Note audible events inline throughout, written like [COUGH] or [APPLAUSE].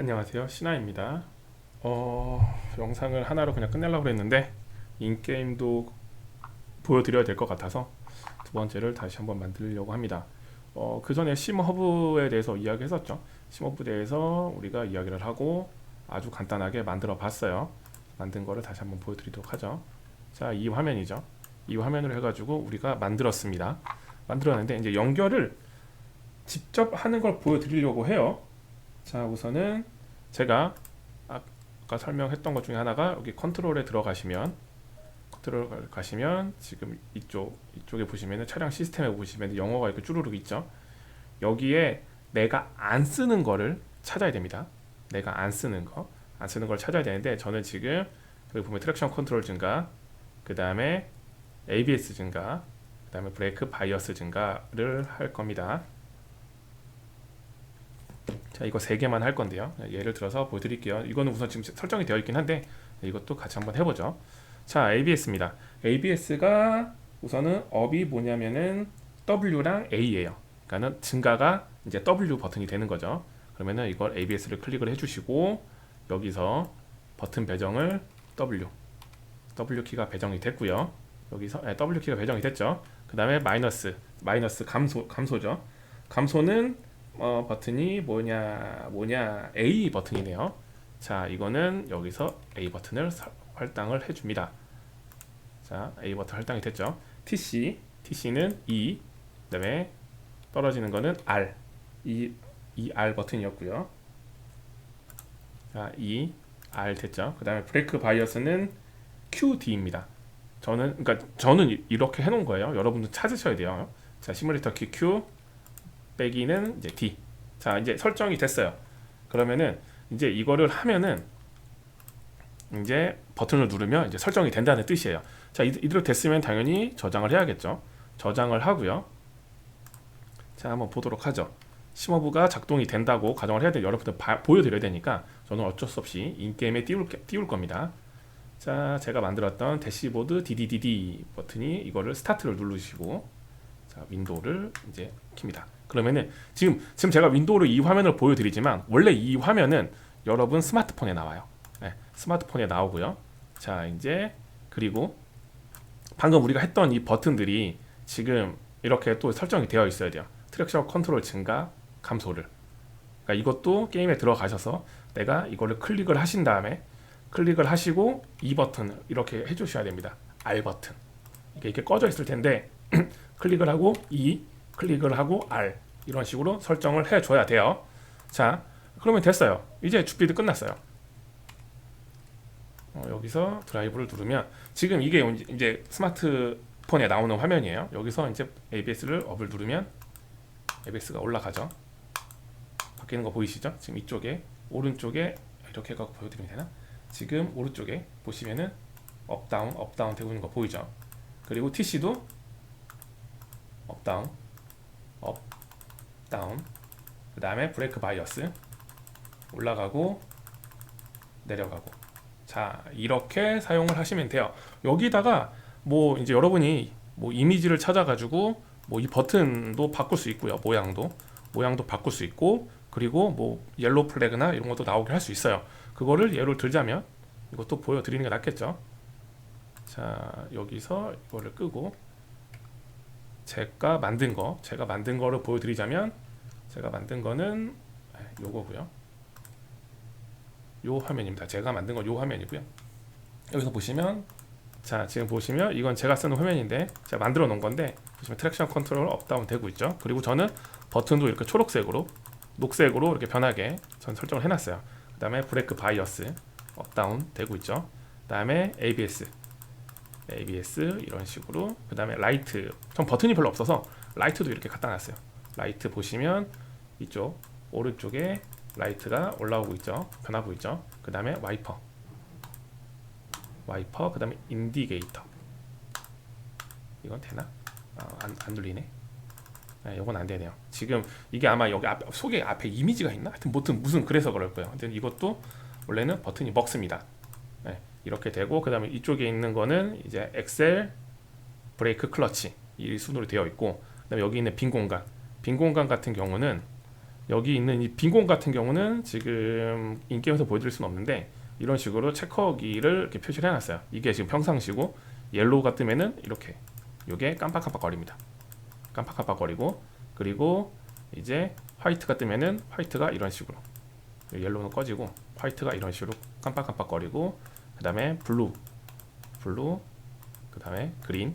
안녕하세요. 신하입니다. 어, 영상을 하나로 그냥 끝내려고 했는데 인게임도 보여드려야 될 것 같아서 두 번째를 다시 한번 만들려고 합니다. 어, 그 전에 심허브에 대해서 이야기 했었죠. 심허브에 대해서 우리가 이야기를 하고 아주 간단하게 만들어 봤어요. 만든 거를 다시 한번 보여드리도록 하죠. 자이 화면이죠. 이 화면으로 해가지고 우리가 만들었습니다. 만들었는데 이제 연결을 직접 하는 걸 보여드리려고 해요 자 우선은 제가 아까 설명했던 것 중에 하나가 여기 컨트롤에 들어가시면 컨트롤 가시면 지금 이쪽 이쪽에 보시면은 차량 시스템에 보시면 영어가 이렇게 쭈루룩 있죠? 여기에 내가 안 쓰는 거를 찾아야 됩니다. 내가 안 쓰는 거안 쓰는 걸 찾아야 되는데 저는 지금 여기 보면 트랙션 컨트롤 증가 그 다음에 ABS 증가 그 다음에 브레이크 바이어스 증가를 할 겁니다 자 이거 세 개만 할 건데요. 예를 들어서 보여드릴게요. 이거는 우선 지금 설정이 되어 있긴 한데 이것도 같이 한번 해보죠. 자 ABS입니다. ABS가 우선은 업이 뭐냐면은 W랑 A예요. 그러니까는 증가가 이제 W 버튼이 되는 거죠. 그러면은 이걸 ABS를 클릭을 해주시고 여기서 버튼 배정을 W W 키가 배정이 됐고요. 여기서 네, W 키가 배정이 됐죠. 그 다음에 마이너스 마이너스 감소 감소죠. 감소는 어, 버튼이 뭐냐 뭐냐 A 버튼이네요. 자 이거는 여기서 A 버튼을 사, 할당을 해줍니다. 자 A 버튼 할당이 됐죠. TC TC는 E 그 다음에 떨어지는 거는 R 이, 이 R 버튼이었고요. 자 E R 됐죠. 그 다음에 브레이크 바이어스는 QD입니다. 저는 그러니까 저는 이렇게 해놓은 거예요. 여러분도 찾으셔야 돼요. 자 시뮬레이터 키 Q 빼기는 이제 D. 자, 이제 설정이 됐어요. 그러면은 이제 이거를 하면은 이제 버튼을 누르면 이제 설정이 된다는 뜻이에요. 자, 이대로 됐으면 당연히 저장을 해야겠죠. 저장을 하고요. 자, 한번 보도록 하죠. 심어부가 작동이 된다고 가정을 해야 돼. 여러분들 바, 보여드려야 되니까 저는 어쩔 수 없이 인게임에 띄울, 띄울 겁니다. 자, 제가 만들었던 대시보드 DDDD 버튼이 이거를 스타트를 누르시고 자, 윈도우를 이제 킵니다. 그러면은 지금 지금 제가 윈도우로 이 화면을 보여드리지만 원래 이 화면은 여러분 스마트폰에 나와요. 네, 스마트폰에 나오고요. 자 이제 그리고 방금 우리가 했던 이 버튼들이 지금 이렇게 또 설정이 되어 있어야 돼요. 트랙션 컨트롤 증가 감소를. 그러니까 이것도 게임에 들어가셔서 내가 이거를 클릭을 하신 다음에 클릭을 하시고 이 버튼을 이렇게 해주셔야 됩니다. R 버튼. 이렇게 꺼져 있을 텐데 [CLEARS THROAT] 클릭을 하고 E 클릭을 하고 R 이런 식으로 설정을 해줘야 돼요. 자, 그러면 됐어요. 이제 주피드 끝났어요. 어, 여기서 드라이브를 누르면 지금 이게 이제 스마트폰에 나오는 화면이에요. 여기서 이제 ABS를 업을 누르면 ABS가 올라가죠. 바뀌는 거 보이시죠? 지금 이쪽에 오른쪽에 이렇게 해서 보여드리면 되나? 지금 오른쪽에 보시면은 업다운 업다운 되고 있는 거 보이죠? 그리고 TC도 업 다운 업 다운 그 다음에 브레이크 바이어스 올라가고 내려가고. 자 이렇게 사용을 하시면 돼요. 여기다가 뭐 이제 여러분이 뭐 이미지를 찾아 가지고 뭐 이 버튼도 바꿀 수 있고요. 모양도. 모양도 바꿀 수 있고 그리고 뭐 옐로우 플래그나 이런 것도 나오게 할 수 있어요. 그거를 예로 들자면 이것도 보여드리는 게 낫겠죠? 자 여기서 이거를 끄고 제가 만든 거 제가 만든 거를 보여드리자면 제가 만든 거는 네, 요거고요. 요 화면입니다. 제가 만든 건 요 화면이고요. 여기서 보시면 자 지금 보시면 이건 제가 쓰는 화면인데 제가 만들어 놓은 건데 보시면 트랙션 컨트롤 업다운 되고 있죠. 그리고 저는 버튼도 이렇게 초록색으로 녹색으로 이렇게 변하게 전 설정을 해놨어요. 그 다음에 브레이크 바이어스 업다운 되고 있죠. 그 다음에 ABS ABS 이런 식으로. 그 다음에 라이트. 전 버튼이 별로 없어서 라이트도 이렇게 갖다 놨어요. 라이트 보시면 이쪽 오른쪽에 라이트가 올라오고 있죠. 변하고 있죠. 그 다음에 와이퍼. 와이퍼 그 다음에 인디게이터. 이건 되나? 아, 안, 안 눌리네. 네, 이건 안 되네요. 지금 이게 아마 여기 앞, 속에 앞에 이미지가 있나? 하여튼 무슨, 무슨 그래서 그럴 거예요. 근데 이것도 원래는 버튼이 먹습니다. 네, 이렇게 되고 그 다음에 이쪽에 있는 거는 이제 엑셀 브레이크 클러치 이 순으로 되어 있고 그다음에 여기 있는 빈 공간 빈 공간 같은 경우는 여기 있는 이 빈공 같은 경우는 지금 인게임에서 보여드릴 수는 없는데 이런 식으로 체커기를 이렇게 표시를 해놨어요. 이게 지금 평상시고 옐로우가 뜨면은 이렇게 이게 깜빡깜빡 거립니다. 깜빡깜빡 거리고 그리고 이제 화이트가 뜨면은 화이트가 이런 식으로 옐로우는 꺼지고 화이트가 이런 식으로 깜빡깜빡 거리고 그 다음에 블루 블루 그 다음에 그린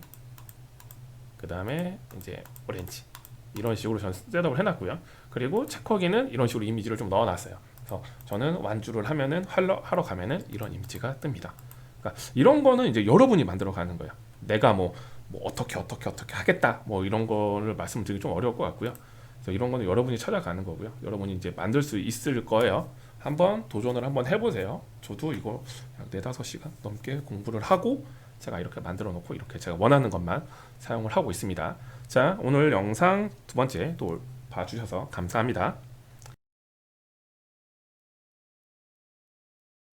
그 다음에 이제 오렌지. 이런 식으로 저는 셋업을 해놨고요. 그리고 체커기는 이런 식으로 이미지를 좀 넣어놨어요. 그래서 저는 완주를 하면은 하러, 하러 가면은 이런 이미지가 뜹니다. 그러니까 이런 거는 이제 여러분이 만들어 가는 거예요. 내가 뭐, 뭐 어떻게 어떻게 어떻게 하겠다. 뭐 이런 거를 말씀드리기 좀 어려울 것 같고요. 그래서 이런 거는 여러분이 찾아가는 거고요. 여러분이 이제 만들 수 있을 거예요 한번 도전을 한번 해보세요. 저도 이거 약 네다섯 시간 넘게 공부를 하고 제가 이렇게 만들어 놓고 이렇게 제가 원하는 것만 사용을 하고 있습니다. 자 오늘 영상 두 번째 또 봐주셔서 감사합니다